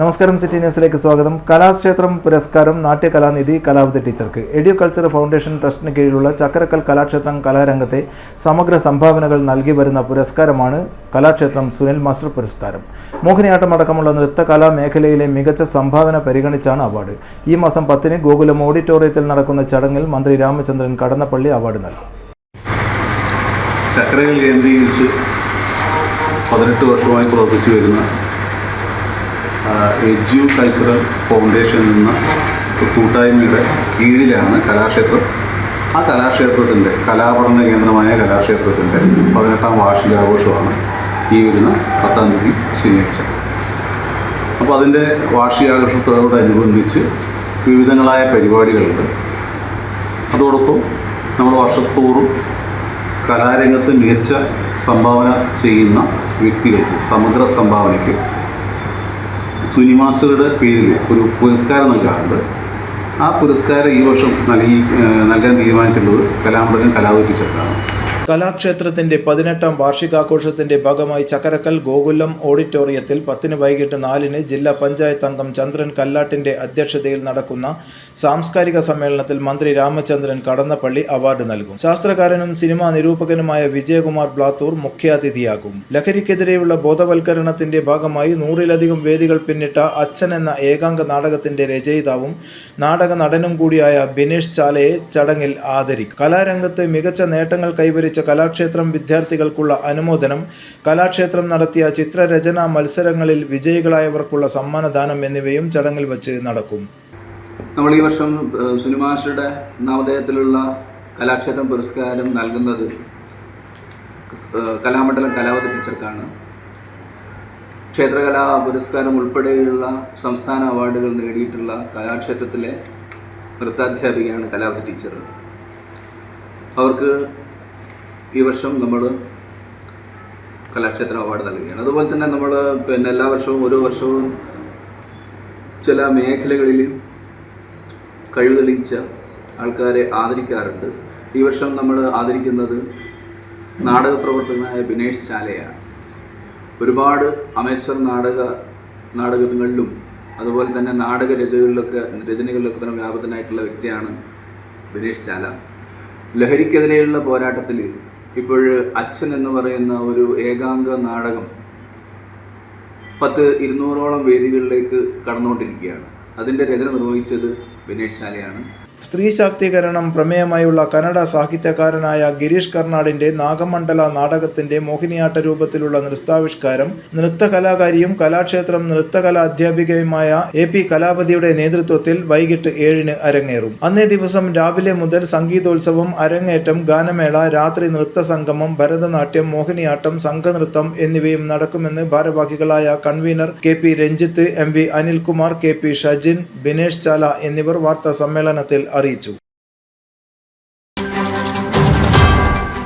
നമസ്കാരം സിറ്റി ന്യൂസിലേക്ക് സ്വാഗതം. കലാക്ഷേത്രം പുരസ്കാരം നാട്യകലാനിധി കലാവതി ടീച്ചർക്ക്. എഡ്യൂകൾച്ചർ ഫൗണ്ടേഷൻ ട്രസ്റ്റിന് കീഴിലുള്ള ചക്കരക്കൽ കലാക്ഷേത്രം കലാരംഗത്തെ സമഗ്ര സംഭാവനകൾ നൽകി വരുന്ന പുരസ്കാരമാണ് കലാക്ഷേത്രം സുനിൽ മാസ്റ്റർ പുരസ്കാരം. മോഹിനിയാട്ടം അടക്കമുള്ള നൃത്തകലാ മേഖലയിലെ മികച്ച സംഭാവന പരിഗണിച്ചാണ് അവാർഡ്. ഈ മാസം പത്തിന് ഗോകുലം ഓഡിറ്റോറിയത്തിൽ നടക്കുന്ന ചടങ്ങിൽ മന്ത്രി രാമചന്ദ്രൻ കടന്നപ്പള്ളി അവാർഡ് നൽകും. ചക്രകൾ കേന്ദ്രീകരിച്ച് പതിനെട്ട് വർഷമായി പ്രവർത്തിച്ചു വരുന്ന എജ്യു കൾച്ചറൽ ഫൗണ്ടേഷൻ എന്ന കൂട്ടായ്മയുടെ കീഴിലാണ് കലാക്ഷേത്രം. ആ കലാക്ഷേത്രത്തിന്റെ കലാപഠന കേന്ദ്രമായ കലാക്ഷേത്രത്തിന്റെ പതിനെട്ടാം വാർഷികാഘോഷമാണ് ഈ വരുന്ന പത്താം തീയതി ശനിയാഴ്ച. അപ്പോൾ അതിന്റെ വാർഷികാഘോഷത്തോടനുബന്ധിച്ച് വിവിധങ്ങളായ പരിപാടികളുണ്ട്. അതോടൊപ്പം നമ്മൾ വർഷത്തോറും കലാരംഗത്ത് മികച്ച സംഭാവന ചെയ്യുന്ന വ്യക്തികൾക്ക് സമഗ്ര സംഭാവനയ്ക്ക് സുനി മാസ്റ്ററുടെ പേരിൽ ഒരു പുരസ്കാരം നൽകാറുണ്ട്. ആ പുരസ്കാരം ഈ വർഷം നൽകി നൽകാൻ തീരുമാനിച്ചിട്ടുള്ളത് കലാമണ്ഡലം കലാവതി ടീച്ചർക്കാണ് കലാക്ഷേത്രത്തിന്റെ പതിനെട്ടാം വാർഷികാഘോഷത്തിന്റെ ഭാഗമായി ചക്കരക്കൽ ഗോകുലം ഓഡിറ്റോറിയത്തിൽ പത്തിന് വൈകിട്ട് നാലിന് ജില്ലാ പഞ്ചായത്ത് അംഗം ചന്ദ്രൻ കല്ലാട്ടിന്റെ അധ്യക്ഷതയിൽ നടക്കുന്ന സാംസ്കാരിക സമ്മേളനത്തിൽ മന്ത്രി രാമചന്ദ്രൻ കടന്നപ്പള്ളി അവാർഡ് നൽകും. ശാസ്ത്രകാരനും സിനിമാ നിരൂപകനുമായ വിജയകുമാർ ബ്ലാത്തൂർ മുഖ്യാതിഥിയാകും. ലഹരിക്കെതിരെയുള്ള ബോധവൽക്കരണത്തിന്റെ ഭാഗമായി നൂറിലധികം വേദികൾ പിന്നിട്ട അച്ഛൻ എന്ന ഏകാംഗ നാടകത്തിന്റെ രചയിതാവും നാടക നടനും കൂടിയായ ബിനേഷ് ചാലയെ ചടങ്ങിൽ ആദരിക്കും. കലാരംഗത്ത് മികച്ച നേട്ടങ്ങൾ കൈവരിച്ച കലാക്ഷേത്രം വിദ്യാർത്ഥികൾക്കുള്ള അനുമോദനം കലാക്ഷേത്രം നടത്തിയ ചിത്രരചന മത്സരങ്ങളിൽ വിജയികളായവർക്കുള്ള സമ്മാനദാനം എന്നിവയും ചടങ്ങിൽ വച്ച് നടക്കും. നമ്മൾ ഈ വർഷം സുനിമാഷയുടെ നാമധേയത്തിലുള്ള കലാക്ഷേത്രം പുരസ്കാരം നൽകുന്നത് കലാമണ്ഡലം കലാവതി ടീച്ചർക്കാണ്. ക്ഷേത്രകലാ പുരസ്കാരം ഉൾപ്പെടെയുള്ള സംസ്ഥാന അവാർഡുകൾ നേടിയിട്ടുള്ള കലാക്ഷേത്രത്തിലെ നൃത്താധ്യാപികയാണ് കലാവതി ടീച്ചർ. അവർക്ക് ഈ വർഷം നമ്മൾ കലാക്ഷേത്ര അവാർഡ് നൽകുകയാണ്. അതുപോലെ തന്നെ നമ്മൾ പിന്നെ എല്ലാ വർഷവും ഓരോ വർഷവും ചില മേഖലകളിൽ കഴിവ് തെളിയിച്ച ആൾക്കാരെ ആദരിക്കാറുണ്ട്. ഈ വർഷം നമ്മൾ ആദരിക്കുന്നത് നാടക പ്രവർത്തകനായ ബിനേഷ് ചാലയാണ്. ഒരുപാട് അമേച്ചർ നാടക നാടകങ്ങളിലും അതുപോലെ തന്നെ നാടക രചനകളിലൊക്കെ രചനകളിലൊക്കെ തന്നെ വ്യാപകനായിട്ടുള്ള വ്യക്തിയാണ് ബിനേഷ് ചാല. ലഹരിക്കെതിരെയുള്ള പോരാട്ടത്തിൽ ഇപ്പോൾ അച്ഛൻ എന്ന് പറയുന്ന ഒരു ഏകാംഗ നാടകം പത്ത് ഇരുന്നൂറോളം വേദികളിലേക്ക് കടന്നുകൊണ്ടിരിക്കുകയാണ്. അതിന്റെ രചന നിർവഹിച്ചത് വിനേഷ് ശാലയാണ്. സ്ത്രീ ശാക്തീകരണം പ്രമേയമായുള്ള കന്നഡ സാഹിത്യകാരനായ ഗിരീഷ് കർണാടിന്റെ നാഗമണ്ഡല നാടകത്തിന്റെ മോഹിനിയാട്ട രൂപത്തിലുള്ള നൃത്താവിഷ്കാരം നൃത്തകലാകാരിയും കലാക്ഷേത്രം നൃത്തകലാ അധ്യാപികയുമായ എ പി കലാപതിയുടെ നേതൃത്വത്തിൽ വൈകിട്ട് ഏഴിന് അരങ്ങേറും. അന്നേ ദിവസം രാവിലെ മുതൽ സംഗീതോത്സവം അരങ്ങേറ്റം ഗാനമേള രാത്രി നൃത്ത സംഗമം ഭരതനാട്യം മോഹിനിയാട്ടം സംഘനൃത്തം എന്നിവയും നടക്കുമെന്ന് ഭാരവാഹികളായ convener K P Ranjith M V Anilkumar K P Shajin Binesh Chala എന്നിവർ വാർത്താ സമ്മേളനത്തിൽ അറിയിച്ചു.